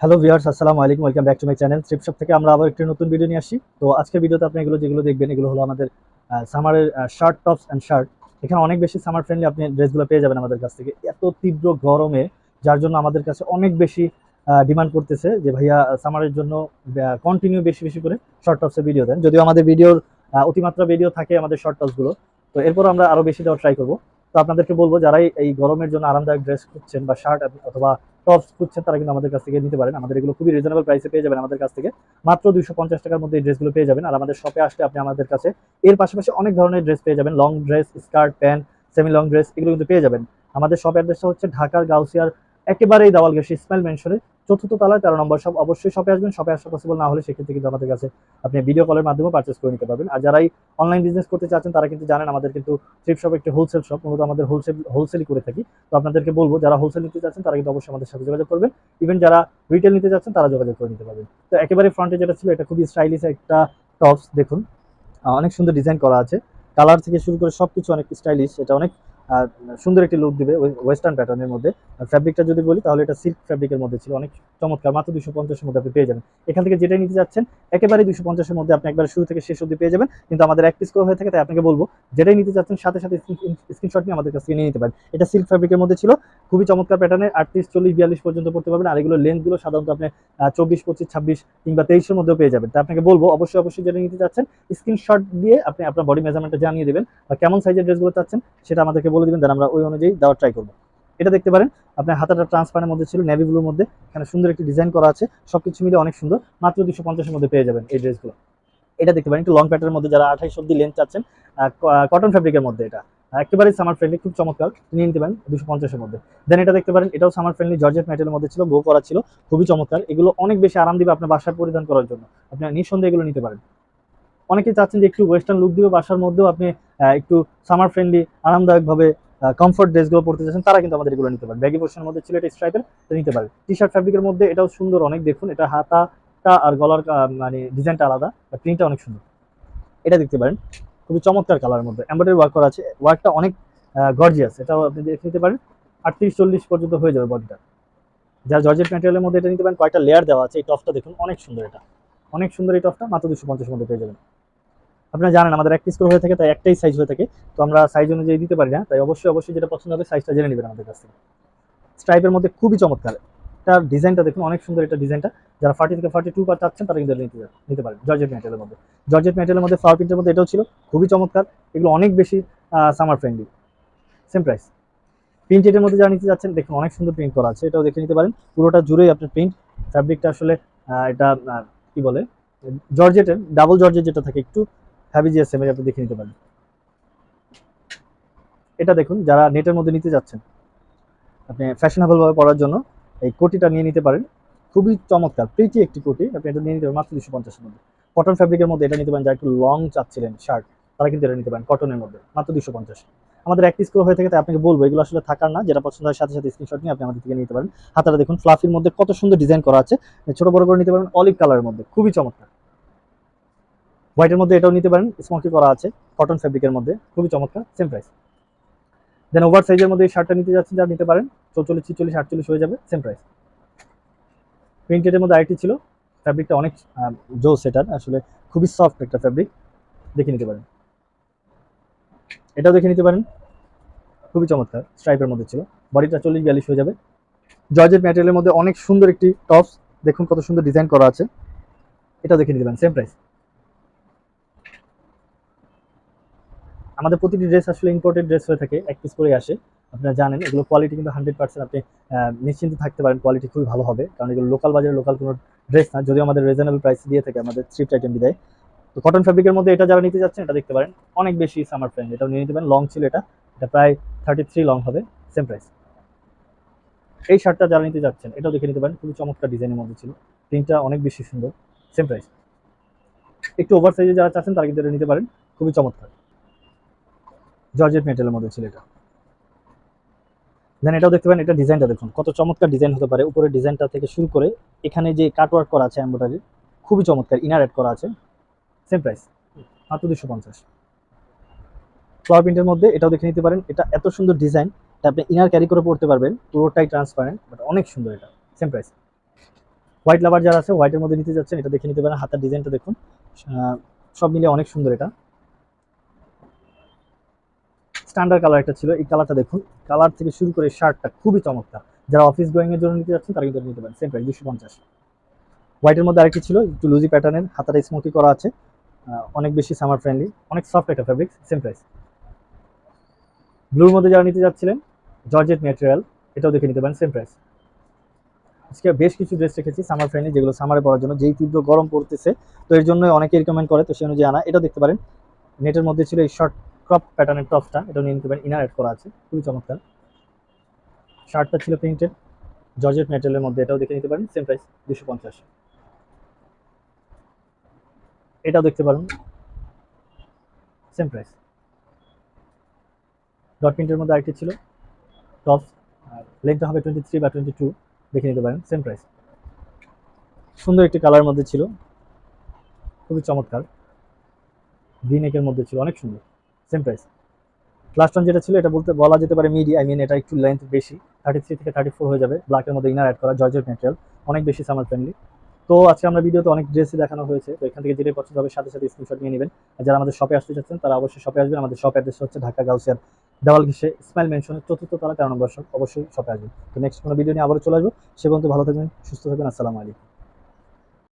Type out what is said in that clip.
Hello viewers, আসসালামু আলাইকুম, welcome back to my channel trip shop থেকে আমরা আবার একটি নতুন ভিডিও নিয়ে আসি তো আজকের ভিডিওতে আপনি এগুলো যেগুলো দেখবেন, এগুলো হলো আমাদের সামারের শার্ট টপস অ্যান্ড শার্ট এখানে অনেক বেশি সামার ফ্রেন্ডলি আপনি ড্রেসগুলো পেয়ে যাবেন আমাদের কাছ থেকে। এত তীব্র গরমে, যার জন্য আমাদের কাছে অনেক বেশি ডিমান্ড করতেছে যে ভাইয়া সামারের জন্য কন্টিনিউ বেশি বেশি করে শর্ট টপসের ভিডিও দেন। যদিও আমাদের ভিডিওর অতিমাত্রা ভিডিও থাকে আমাদের শর্ট টপসগুলো তো এরপর আমরা আরও বেশি দেওয়ার ট্রাই করব। তো আপনাদেরকে বলব, যারাই এই গরমের জন্য আরামদায়ক ড্রেস খুঁজছেন বা শার্ট অথবা টপস খুঁজছেন, তারা কিন্তু আমাদের কাছ থেকে নিতে পারেন। আমাদের এগুলো খুবই রিজনেবল প্রাইসে পেয়ে যাবেন আমাদের কাছ থেকে। মাত্র দুইশো পঞ্চাশ টাকার মধ্যে এই ড্রেসগুলো পেয়ে যাবেন। আর আমাদের শপে আসলে আপনি আমাদের কাছে এর পাশাপাশি অনেক ধরনের ড্রেস পেয়ে যাবেন। Long dress skirt pant semi long dress এগুলো কিন্তু পেয়ে যাবেন। আমাদের শপ অ্যাড্রেসটা হচ্ছে ঢাকার গাউসিয়ার একেবারেই দাওয়াল গেছে ইসমাইল মেনশনে চতুর্থ তলায় তেরো নম্বর সব অবশ্যই শপে আসবেন শপে আসা পসিবল না হলে সেক্ষেত্রে কিন্তু আমাদের কাছে আপনি ভিডিও কলের মাধ্যমে পারচেস করে নিতে পারবেন। আর যারাই অনলাইন বিজনেস করতে চাচ্ছেন, তারা কিন্তু জানেন আমাদের কিন্তু ট্রিপ শপ একটি হোলসেল শপ মূলত আমাদের হোলসেল হোলসেলই করে থাকি। তো আপনাদেরকে বলব, যারা হোলসেল নিতে চাচ্ছেন, তারা কিন্তু অবশ্যই আমাদের সাথে যোগাযোগ করবেন। ইভেন যারা রিটেল নিতে চাচ্ছেন, তারা যোগাযোগ করে নিতে পারবেন। তো একেবারে ফ্রন্টে যেটা ছিল, এটা খুবই স্টাইলিশ একটা টপস দেখুন। অনেক সুন্দর ডিজাইন করা আছে। কালার থেকে শুরু করে সবকিছু অনেক স্টাইলিশ এটা অনেক সুন্দর একটি লুক দিবে ওয়েস্টার্ন প্যাটার্নের মধ্যে। ফ্যাব্রিকটা যদি বলি, তাহলে এটা সিল্ক ফ্যাব্রিকের মধ্যে ছিল। অনেক চমৎকার, মাত্র দুশো পঞ্চাশের মধ্যে আপনি পেয়ে যাবেন। এখান থেকে যেটাই নিতে যাচ্ছেন, একেবারে দুশো পঞ্চাশের মধ্যে আপনি একবার শুরু থেকে শেষ অবধি পেয়ে যাবেন। কিন্তু আমাদের এক পিস করে হয়ে থাকে, তাই আপনাকে বলব, যেটাই নিতে চাচ্ছেন সাথে সাথে স্ক্রিনশট নিয়ে আমাদের কাছ নিয়ে নিতে পারেন। এটা সিল্ক ফ্যাব্রিকের মধ্যে ছিল। খুবই চমৎকার প্যাটার্নের আটত্রিশ, চল্লিশ, বিয়াল্লিশ পর্যন্ত পড়তে পারবেন। আর এগুলো লেন্থগুলো সাধারণত আপনি চব্বিশ, পঁচিশ, ছাব্বিশ কিংবা তেইশের মধ্যেও পেয়ে যাবেন। তাই আপনাকে বলব, অবশ্যই অবশ্যই যেটা নিতে চাচ্ছেন স্ক্রিনশট দিয়ে আপনি আপনার বডি মেজারমেন্টটা জানিয়ে দেবেন, বা কেমন সাইজের ড্রেসগুলো চাচ্ছেন, সেটা আমাদেরকে বলে দিবেন দেন আমরা ওই অনুযায়ী দেওয়ার ট্রাই করব। এটা দেখতে পারেন, আপনার হাতাটা ট্রান্সপারের মধ্যে ছিল নেভি ব্লুর মধ্যে, এখানে সুন্দর একটি ডিজাইন করা আছে, সবকিছু মিলে অনেক সুন্দর, মাত্র দুশো পঞ্চাশের মধ্যে পেয়ে যাবেন এই ড্রেসগুলো এটা দেখতে পারেন, একটু লং প্যাটার্নের মধ্যে যারা আঠাইশ অব্দি লেন্থ চাচ্ছেন কটন ফ্যাব্রিকের মধ্যে এটা। একেবারেই সামার ফ্রেন্ডলি খুব চমৎকার নিয়ে নিতে পারেন দুশো পঞ্চাশের মধ্যে। দেন এটা দেখতে পারেন, এটাও সামার ফ্রেন্ডলি জর্জেট ম্যাটেরিয়ালের মধ্যে ছিল গো করা ছিল, খুবই চমৎকার, এগুলো অনেক বেশি আরাম দিবে আপনার বাসায় পরিধান করার জন্য। আপনি নিঃসন্দেহে এগুলো নিতে পারেন। অনেকে চাচ্ছেন যে একটু ওয়েস্টার্ন লুক দিবে, বাসার মধ্যেও আপনি একটু সামার ফ্রেন্ডলি আরামদায়কভাবে কমফোর্ট ড্রেসগুলো পড়তে চাচ্ছেন, তারা কিন্তু আমাদের এগুলো নিতে পারেন ব্যাগি পোর্শনের মধ্যে ছিল এটা স্ট্রাইপের নিতে পারেন টি শার্ট ফ্যাব্রিকের মধ্যে এটাও সুন্দর অনেক, দেখুন, এটা হাতাটা আর গলার মানে ডিজাইনটা আলাদা প্রিন্টটা অনেক সুন্দর। এটা দেখতে পারেন, খুবই চমৎকার কালারের মধ্যে। এমব্রয়ডারি ওয়ার্ক করা আছে ওয়ার্কটা অনেক গর্জিয়াস এটাও আপনি দেখে নিতে পারেন। আটত্রিশ, চল্লিশ পর্যন্ত হয়ে যাবে বডিটা যার জর্জেট ম্যাটেরিয়ালের মধ্যে এটা নিতে পারেন, কয়েকটা লেয়ার দেওয়া আছে, এই টপটা দেখুন, অনেক সুন্দর এটা। অনেক সুন্দর এই টপটা মাত্র দুশো পঞ্চাশ মধ্যে পেয়ে যাবেন। আপনারা জানেন, আমাদের এক পিস করে হয়ে থাকে, তাই একটাই সাইজ হয়ে থাকে। তো আমরা সাইজ অনুযায়ী দিতে পারি না, তাই অবশ্যই অবশ্যই যেটা পছন্দ হবে সাইজটা জেনে নেবেন আমাদের কাছ থেকে। স্ট্রাইপের মধ্যে খুবই চমৎকার। এটার ডিজাইনটা দেখুন, অনেক সুন্দর এটা ডিজাইনটা যারা ফার্টি থেকে ফার্টি টু পার চাচ্ছেন, তারা কিন্তু নিতে পারেন জর্জেট ম্যাটেরিয়ালের মধ্যে। জর্জেট ম্যাটেরিয়ালের মধ্যে ফ্লাওয়ার প্রিন্টের মধ্যে এটাও ছিল, খুবই চমৎকার। এগুলো অনেক বেশি summer friendly same price print এটার মধ্যে যারা নিতে যাচ্ছেন, দেখুন, অনেক সুন্দর প্রিন্ট করা আছে, এটাও দেখে নিতে পারেন। পুরোটা জুড়েই আপনার প্রিন্ট ফ্যাব্রিকটা আসলে এটা কি বলে? জর্জেটের ডাবল জর্জেট যেটা থাকে, একটু হ্যাভি জিএসএম এর আপনি দেখে নিতে পারেন এটা দেখুন, যারা নেটের মধ্যে নিতে যাচ্ছেন, আপনি ফ্যাশনেবল ভাবে পরার জন্য এই কোটিটা নিয়ে নিতে পারেন। খুবই চমৎকার প্রিটি একটি কোটি, আপনি এটা নিয়ে নিতে পারেন মাত্র দুশো পঞ্চাশের মধ্যে। কটন ফ্যাব্রিকের মধ্যে এটা নিতে পারেন, যারা একটু লং চাচ্ছিলেন শার্ট তারা কিন্তু এটা নিতে পারেন কটনের মধ্যে, মাত্র দুশো পঞ্চাশ। আমাদের এক পিস করে হয়ে থাকে, তাই আপনাকে বলব, এগুলো আসলে থাকার না, যেটা পছন্দ হয় সাথে সাথে স্ক্রিনশট নিয়ে আপনি আমাদের থেকে নিতে পারেন। হাতাটা দেখুন ফ্লাফির মধ্যে কত সুন্দর ডিজাইন করা আছে। ছোট বড় করে নিতে পারেন অলিভ কালারের মধ্যে, খুবই চমৎকার। হোয়াইটের মধ্যে এটাও নিতে পারেন। স্মোকি করা আছে। কটন ফ্যাব্রিকের মধ্যে। খুবই চমৎকার। সেম প্রাইস দেন ওভার সাইজের মধ্যে এই শার্টটা নিতে যাচ্ছেন যা নিতে পারেন। চৌচল্লিশ, ছিচল্লিশ, আটচল্লিশ হয়ে যাবে। সেম প্রাইস প্রিন্টেডের মধ্যে আরেকটি ছিল। ফ্যাব্রিকটা অনেক জো সেটার আসলে খুবই সফট একটা ফ্যাব্রিক দেখে নিতে পারেন। এটাও দেখে নিতে পারেন। খুবই চমৎকার। স্ট্রাইপের মধ্যে ছিল। বডিটা চল্লিশ, বিয়াল্লিশ হয়ে যাবে। জর্জেট ম্যাটেরিয়ালের মধ্যে অনেক সুন্দর একটি টপস দেখুন কত সুন্দর ডিজাইন করা আছে। এটাও দেখে নিতে পারেন। সেম প্রাইস আমাদের প্রতিটি ড্রেস আসলে ইম্পোর্টেড ড্রেস হয়ে থাকে, এক পিস করে আসে। আপনারা জানেন, এগুলো কোয়ালিটি কিন্তু হান্ড্রেড পার্সেন্ট আপনি নিশ্চিন্তে থাকতে পারেন কোয়ালিটি খুবই ভালো হবে। কারণ এগুলো লোকাল বাজারে লোকাল কোনো ড্রেস না, যদিও আমাদের রিজনেবল প্রাইস দিয়ে থাকে, আমাদের থ্রিফট আইটেম বিদায় তো কটন ফ্যাব্রিকের মধ্যে এটা যারা নিতে যাচ্ছেন, এটা দেখতে পারেন। অনেক বেশি সামার ফ্রেন্ড এটাও নিয়ে নিতে পারেন। লং ছিল এটা এটা প্রায় থার্টি থ্রি লং হবে সেম প্রাইস এই শার্টটা যারা নিতে যাচ্ছেন, এটাও দেখে নিতে পারেন, খুবই চমৎকার ডিজাইনের মধ্যে ছিল। প্রিন্টটা অনেক বেশি সুন্দর সেম প্রাইস একটু ওভার সাইজে যারা চাচ্ছেন, তারা কিন্তু এটা নিতে পারেন, খুবই চমৎকার। জর্জেট মেটেলের মধ্যে ছিল এটা দেন এটাও দেখতে পারেন, এটা ডিজাইনটা দেখুন। কত চমৎকার ডিজাইন হতে পারে। উপরের ডিজাইনটা থেকে শুরু করে এখানে যে কাটওয়ার্ক করা আছে এম্বোটারি খুবই চমৎকার। ইনার অ্যাড করা আছে। সেম প্রাইস মাত্র দুশো পঞ্চাশ। ফ্লাওয়ার প্রিন্টের মধ্যে এটাও দেখে নিতে পারেন, এটা এত সুন্দর ডিজাইন এটা আপনি ইনার ক্যারি করে পড়তে পারবেন, পুরোটাই ট্রান্সপারেন্ট বাট অনেক সুন্দর এটা। সেম প্রাইস হোয়াইট লাভার যারা আছে হোয়াইটের মধ্যে নিতে যাচ্ছেন, এটা দেখে নিতে পারেন। হাতের ডিজাইনটা দেখুন। সব মিলিয়ে অনেক সুন্দর এটা। স্ট্যান্ডার্ড কালার একটা ছিল, এই কালারটা দেখুন। কালার থেকে শুরু করে শার্টটা খুবই চমৎকার। যারা অফিস গোয়িং এর জন্য নিতে যাচ্ছেন, তারা কিন্তু নিতে পারেন। সেম প্রাইস দুশো পঞ্চাশ। হোয়াইটের মধ্যে আরেকটি ছিল, একটু লুজি প্যাটার্নের হাতাটা স্মোকি করা আছে। অনেক বেশি সামার ফ্রেন্ডলি অনেক সফট একটা ফ্যাব্রিক সেম প্রাইস ব্লুর মধ্যে যারা নিতে যাচ্ছিলেন জর্জেট ম্যাটেরিয়াল এটাও দেখে নিতে পারেন সেম প্রাইস আজকে বেশ কিছু ড্রেস রেখেছি সামার ফ্রেন্ডলি যেগুলো সামারে পরার জন্য, যেই তীব্র গরম পড়তেছে, তো এর জন্য অনেকে রিকমেন্ড করে, তো সেই অনুযায়ী আনা। এটা দেখতে পারেন, নেটের মধ্যে ছিল এই শর্ট ক্রপ প্যাটার্নের টপসটা এটা নিয়ে নিতে পারেন ইনার অ্যাড করা আছে, খুবই চমৎকার। শার্টটা ছিল প্রিন্টেড জর্জেট ম্যাটেরিয়ালের মধ্যে, এটাও দেখে নিতে পারেন সেম প্রাইস দুশো পঞ্চাশ। এটাও দেখতে পারেন সেম প্রাইস ডট প্রিন্টের মধ্যে আরেকটি ছিল টপস লেগটা হবে টোয়েন্টি থ্রি বা টোয়েন্টি টু দেখে নিতে পারেন সেম প্রাইস সুন্দর একটি কালার মধ্যে ছিল, খুবই চমৎকার। ভি নেকের মধ্যে ছিল, অনেক সুন্দর। সেম প্রাইস লাস্ট ওয়ান যেটা ছিল, এটা বলতে বলা যেতে পারে মিডি আই মিন এটা একটু লেন্থ বেশি। থার্টি থ্রি থেকে থার্টি ফোর হয়ে যাবে। ব্ল্যাকের মধ্যে ইনার অ্যাড করা জর্জেট ম্যাটেরিয়াল অনেক বেশি সামার ফ্রেন্ডলি তো আজকে আমরা ভিডিওতে অনেক ড্রেসই দেখানো হয়েছে। তো এখান থেকে যেটাই পছন্দ হবে, সাথে সাথে স্ক্রিনশট নিয়ে নেবেন। যারা আমাদের শপে আসতে চাচ্ছেন, তারা অবশ্যই শপে আসবেন। আমাদের শপ অ্যাড্রেস হচ্ছে ঢাকা গাউসিয়ার দেওয়াল ঘিসে স্মাইল মেনশনের চতুর্থ তারা তেরো নম্বর অবশ্যই শপে আসবেন। তো নেক্সট কোনো ভিডিও নিয়ে আবারও চলে আসব। সে পর্যন্ত ভালো থাকবেন, সুস্থ থাকবেন। আসসালামু আলাইকুম।